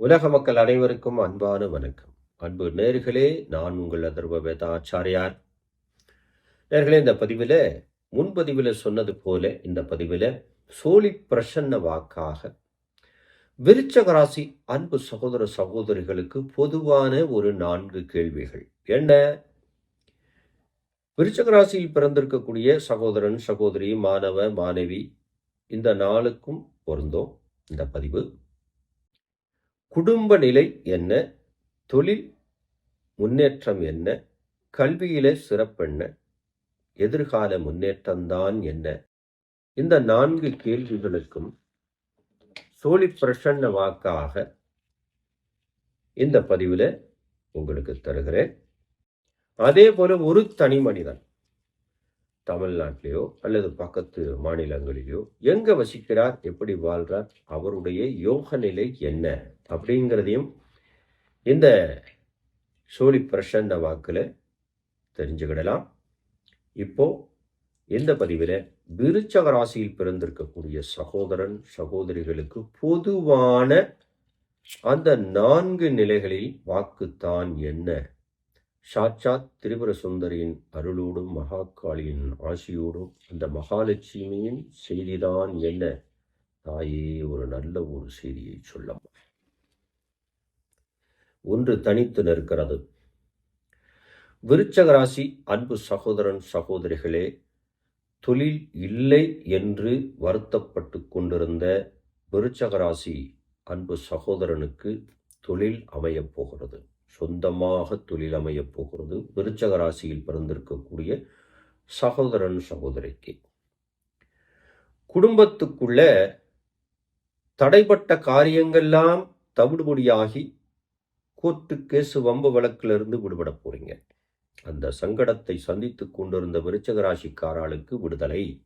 உலக மக்கள் அனைவருக்கும் அன்பான வணக்கம். அன்பு நேர்களே நான் உங்கள் அதர்வ வேதாச்சாரியார் நேர்களே இந்த பதிவில் முன்பதிவில் சொன்னது போல இந்த பதிவில் சோழி பிரசன்ன வாக்காக விருச்சகராசி அன்பு சகோதர சகோதரிகளுக்கு பொதுவான ஒரு நான்கு கேள்விகள். என்ன? விருச்சகராசியில் பிறந்திருக்கக்கூடிய சகோதரன் சகோதரி மாணவ மாணவி இந்த நாளுக்கும் பொருந்தும் இந்த பதிவு. குடும்ப நிலை என்ன? தொழில் முன்னேற்றம் என்ன? கல்வியில சிறப்பென்ன எதிர்கால முன்னேற்றம்தான் என்ன? இந்த நான்கு கேள்விகளுக்கும் சோழி பிரசன்ன வாக்காக இந்த பதிவில் உங்களுக்கு தருகிறேன். அதே போல ஒரு தனி மனிதன் தமிழ்நாட்டிலேயோ அல்லது பக்கத்து மாநிலங்களிலேயோ எங்க வசிக்கிறார் எப்படி வாழ்றார் அவருடைய யோக நிலை என்ன அப்படிங்கிறதையும் இந்த சோழி பிரசன்ன வாக்கில் தெரிஞ்சுக்கிடலாம். இப்போ இந்த பதிவில் விருச்சக ராசியில் பிறந்திருக்கக்கூடிய சகோதரன் சகோதரிகளுக்கு பொதுவான அந்த நான்கு நிலைகளில் வாக்குத்தான் என்ன சாட்சாத் திரிபுர சுந்தரியின் அருளோடும் மகாகாளியின் ஆசியோடும் அந்த மகாலட்சுமியின் செய்திதான் என்ன? தாயே ஒரு நல்ல ஒரு செய்தியை சொல்லம்மா ஒன்று தனித்து நிற்கிறது. விருச்சகராசி அன்பு சகோதரன் சகோதரிகளே தொழில் இல்லை என்று வருத்தப்பட்டு கொண்டிருந்த விருச்சகராசி அன்பு சகோதரனுக்கு தொழில் அமையப் போகிறது. சொந்தமாக தொழில் அமையப் போகிறது. விருச்சக ராசியில் பிறந்திருக்கக்கூடிய சகோதரன் சகோதரிக்கு. குடும்பத்துக்குள்ள தடைப்பட்ட காரியங்கள்லாம் தவிடுபடியாகி கோர்ட்டு கேசு வம்பு வழக்கிலிருந்து விடுபட போறீங்க. அந்த சங்கடத்தை சந்தித்துக் கொண்டிருந்த விருச்சக ராசிக்காராளுக்கு விடுதலை.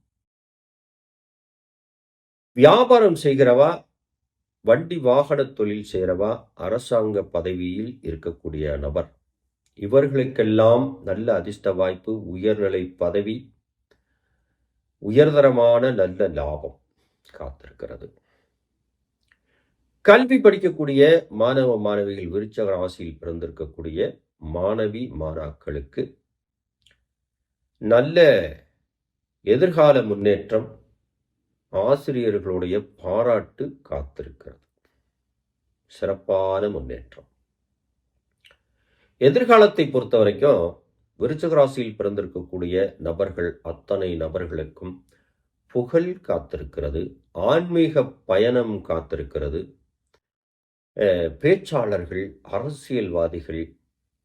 வியாபாரம் செய்கிறவா வண்டி வாகன தொழில் செய்கிறவா அரசாங்க பதவியில் இருக்கக்கூடிய நபர். இவர்களுக்கெல்லாம் நல்ல அதிர்ஷ்ட வாய்ப்பு உயர்நிலை பதவி உயர்தரமான நல்ல லாபம் காத்திருக்கிறது. கல்வி படிக்கக்கூடிய மாணவ மாணவிகள் விருச்சக ராசியில் பிறந்திருக்கக்கூடிய மாணவி மாணாக்களுக்கு நல்ல எதிர்கால முன்னேற்றம் ஆசிரியர்களுடைய பாராட்டு காத்திருக்கிறது. சிறப்பான முன்னேற்றம். எதிர்காலத்தை பொறுத்த வரைக்கும் விருச்சகராசியில் பிறந்திருக்கக்கூடிய நபர்கள் அத்தனை நபர்களுக்கும் புகழ் காத்திருக்கிறது ஆன்மீக பயணம் காத்திருக்கிறது. பேச்சாளர்கள் அரசியல்வாதிகள்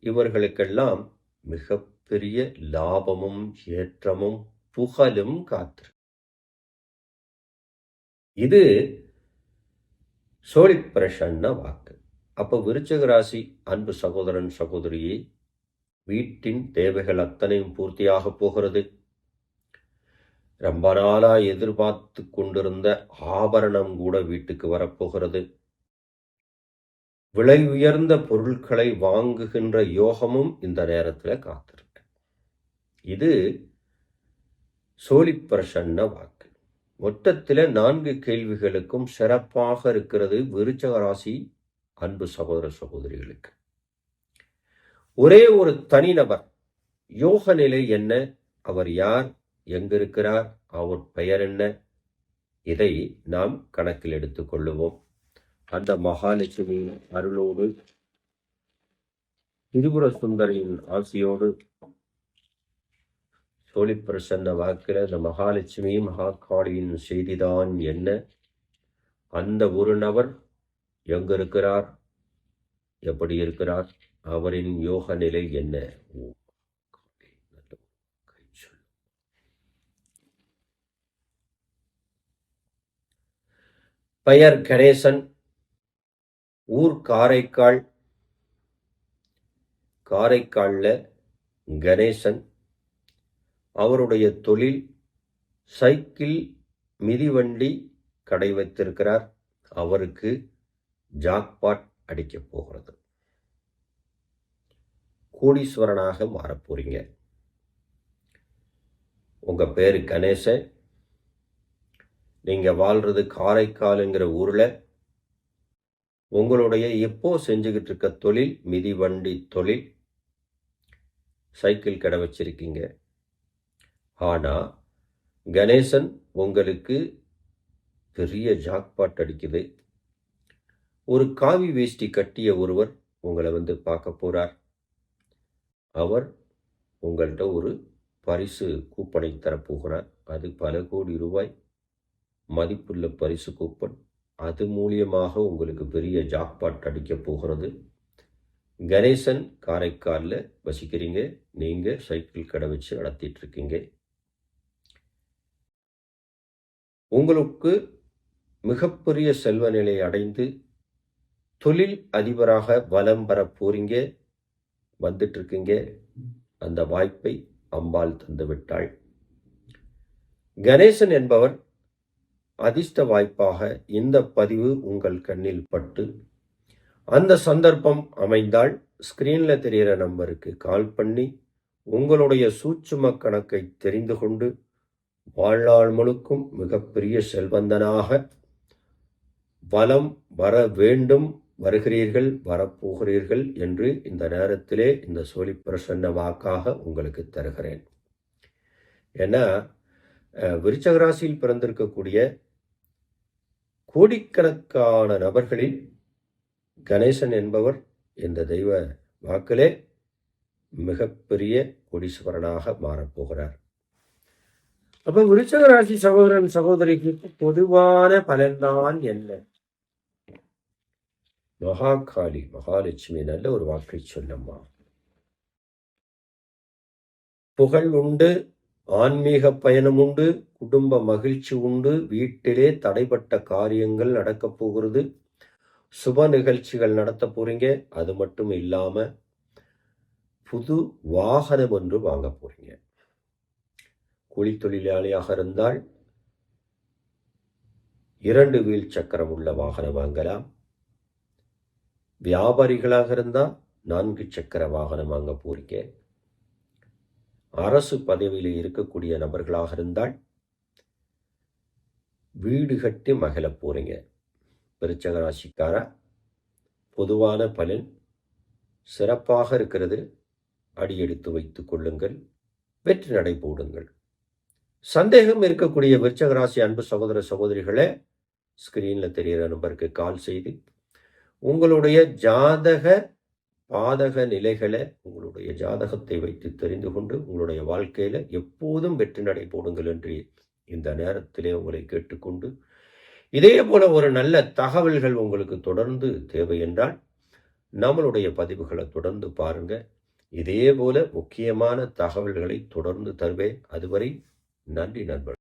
இவர்களுக்கெல்லாம் மிகப்பெரிய லாபமும் ஏற்றமும் புகழும் காத்திருக்கு இது சோழி பிரசன்ன வாக்கு. அப்போ விருச்சக ராசி அன்பு சகோதரன் சகோதரியே வீட்டின் தேவைகள் அத்தனையும் பூர்த்தியாக போகிறது. ரொம்ப நாளாக எதிர்பார்த்து கொண்டிருந்த ஆபரணம் கூட வீட்டுக்கு வரப்போகிறது. விலை உயர்ந்த பொருட்களை வாங்குகின்ற யோகமும் இந்த நேரத்தில் காத்திருக்கு. இது சோழி பிரசன்ன வாக்கு. மொத்தத்தில் நான்கு கேள்விகளுக்கும் சிறப்பாக இருக்கிறது விருச்சக ராசி அன்பு சகோதர சகோதரிகளுக்கு. ஒரே ஒரு தனிநபர் யோக நிலை என்ன? அவர் யார்? எங்கிருக்கிறார்? அவர் பெயர் என்ன? இதை நாம் கணக்கில் எடுத்துக்கொள்ளுவோம் அந்த மகாலட்சுமி அருளோடு திரிபுர சுந்தரியின் ஆசியோடு தோழி பிரசன்ன வாக்கில் இந்த மகாலட்சுமி மகாகாளியின் செய்திதான் என்ன? அந்த ஒரு நபர் எங்க இருக்கிறார் எப்படி இருக்கிறார்? அவரின் யோக நிலை என்ன பெயர் கணேசன் ஊர் காரைக்கால். காரைக்காலில் கணேசன் அவருடைய தொழில் சைக்கிள் மிதிவண்டி கடை வைத்திருக்கிறார். அவருக்கு ஜாக்பாட் அடிக்கப் போகிறது. கோடீஸ்வரனாக மாறப்போறீங்க உங்கள் பேர் கணேசன். நீங்கள் வாழ்கிறது காரைக்காலுங்கிற ஊரில். உங்களுடைய இப்போ செஞ்சுக்கிட்டு இருக்க தொழில் மிதிவண்டி தொழில்? சைக்கிள் கடை வச்சிருக்கீங்க. ஆனா கணேசன் உங்களுக்கு பெரிய ஜாக்பாட் அடிக்குது ஒரு காவி வேஷ்டி கட்டிய ஒருவர் உங்களை வந்து பார்க்க போறார். அவர் உங்கள்கிட்ட ஒரு பரிசு கூப்பனை தரப்போகிறார். அது பல கோடி ரூபாய். மதிப்புள்ள பரிசு கூப்பன். அது மூலியமாக உங்களுக்கு பெரிய ஜாக்பாட் அடிக்க போகிறது. கணேசன் காரைக்காலில் வசிக்கிறீங்க. நீங்கள் சைக்கிள் கடை வச்சு நடத்திட்டு உங்களுக்கு மிகப்பெரிய செல்வ நிலை அடைந்து தொழில் அதிபராக வலம் பெற போறீங்க வந்துட்டுருக்கீங்க. அந்த வாய்ப்பை அம்பாள் தந்துவிட்டாள். கணேசன் என்பவர் அதிர்ஷ்ட வாய்ப்பாக இந்த பதிவு உங்கள் கண்ணில் பட்டு அந்த சந்தர்ப்பம் அமைந்தால் ஸ்க்ரீனில் தெரிகிற நம்பருக்கு கால் பண்ணி உங்களுடைய சூட்சும கணக்கை தெரிந்து கொண்டு வாழ்நாள் முழுக்கும் மிகப்பெரிய செல்வந்தனாக வலம் வர வேண்டும் வருகிறீர்கள் வரப்போகிறீர்கள் என்று இந்த நேரத்திலே இந்த சோழி பிரசன்ன வாக்காக உங்களுக்கு தருகிறேன். ஏன்னா விருச்சகராசியில் பிறந்திருக்கக்கூடிய கோடிக்கணக்கான நபர்களில் கணேசன் என்பவர் இந்த தெய்வ வாக்கிலே மிகப்பெரிய கோடீஸ்வரனாக மாறப்போகிறார். அப்ப விருச்சக ராசி சகோதரன் சகோதரிக்கு பொதுவான பலன்தான் என்ன? மகாகாளி மகாலட்சுமி நல்ல ஒரு வாக்கை சொல்லம்மா. புகழ் உண்டு ஆன்மீக பயணம் உண்டு குடும்ப மகிழ்ச்சி உண்டு வீட்டிலே தடைப்பட்ட காரியங்கள் நடக்கப் போகிறது சுப நிகழ்ச்சிகள் நடத்த போறீங்க அது மட்டும் இல்லாம புது வாகனம் ஒன்று வாங்க போறீங்க. கூலி தொழிலாளியாக இருந்தால் இரண்டு வீல் சக்கரம் உள்ள வாகனம் வாங்கலாம். வியாபாரிகளாக இருந்தால் நான்கு சக்கர வாகனம் வாங்க போறீங்க. அரசு பதவியில் இருக்கக்கூடிய நபர்களாக இருந்தால் வீடு கட்டி மகிழ போகிறீங்க விருச்சக ராசிக்கார? பொதுவான பலன். சிறப்பாக இருக்கிறது. அடியெடுத்து வைத்துக் கொள்ளுங்கள். வெற்றி நடை போடுங்கள். சந்தேகம் இருக்கக்கூடிய விருச்சகராசி அன்பு சகோதர சகோதரிகளே ஸ்க்ரீனில் தெரிகிற நம்பருக்கு கால் செய்து உங்களுடைய ஜாதக பாதக நிலைகளை உங்களுடைய ஜாதகத்தை வைத்து தெரிந்து கொண்டு உங்களுடைய வாழ்க்கையில் எப்போதும் வெற்றி நடை போடுங்கள் என்று இந்த நேரத்திலே உங்களை கேட்டுக்கொண்டு இதே போல ஒரு நல்ல தகவல்கள் உங்களுக்கு தொடர்ந்து தேவை என்றால் நம்மளுடைய பதிவுகளை தொடர்ந்து பாருங்கள் இதே போல முக்கியமான தகவல்களை தொடர்ந்து தருவேன். அதுவரை Nandi Nandwar.